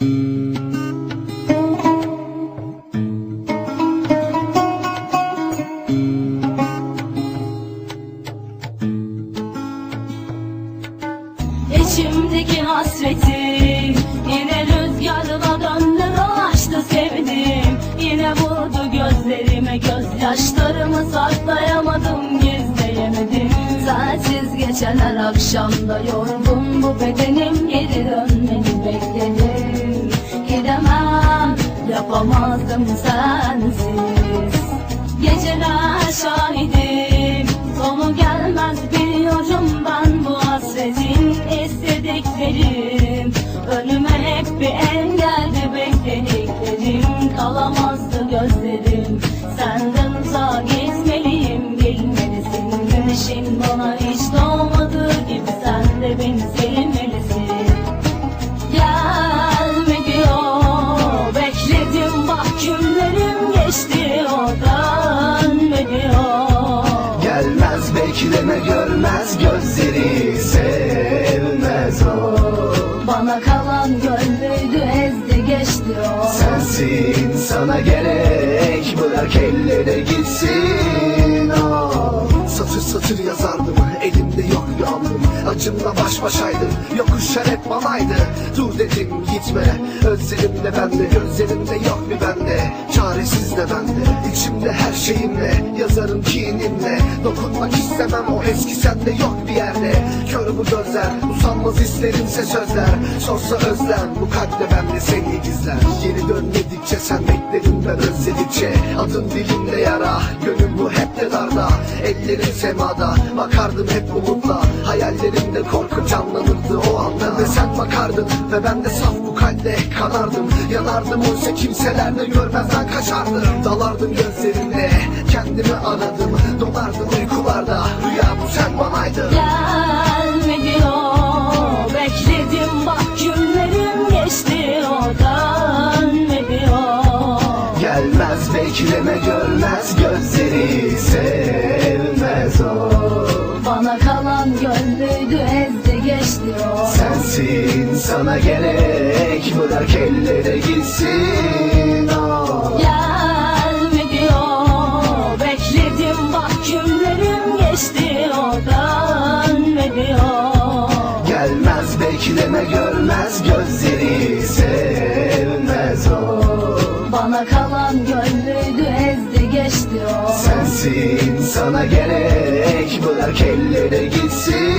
İçimdeki hasretim Yine rüzgarla döndü dolaştı sevdim. Yine vurdu gözlerime gözyaşlarımı saklayamadım gizleyemedim. Sensiz geçen her akşamda yorgun bu bedenim yapamazdım sensiz. Geceler şahidim. Sonu gelmez biliyorum ben bu hasretin istediklerim Önüme hep bir engeldi beklediklerim. Kalamazdı gözlerim. Senden uzağa gitmeliyim bilmelisin. Güneşin bana hiç Bekleme görmez gözleri sevmez o. Bana kalan gönlüydü ezdi geçti o. Sensin sana gerek bırak ellere gitsin o. Satır satır yazardım elimde yok bir aldım Acımla baş başaydım yokuşlar hep banaydı Dur dedim gitme. Özlerimde bende gözlerimde yok bir bende Çaresiz de bende içimde her şeyimle yazarım kinimle. Dokunmak istemem o eski sende yok bir yerde. Kör bu gözler usanmaz isterimse sözler. Sorsa özlem bu kalpte bende seni gizler. Geri dönmedikçe sen beklerim ben özledikçe. Adın dilimde yara gönül bu hep de darda. Ellerim semada bakardım hep umutla. Hayallerimde korku canlanırdı o anda. Ve sen bakardın ve ben de saf kalpte kanardım Yanardım. Oysa kimseler de görmezden kaçardım. Dalardım gözlerinde kendimi aradım. Donardım uykularda rüya bu sen banaydın Gelme diyor Bekledim bak günlerim geçti o. Dönme diyor Gelmez bekleme görmez gözleri sevmez o. Bana kalan gönlüydü ezdi geçti o. Sensin sana gerek bırak ellere gitsin o Bekledim bak geçti o dönme diyor Gelmez bekleme görmez gözleri sevmez o Bana kalan gönlüydü ezdi geçti o Sensin sana gerek bırak ellere gitsin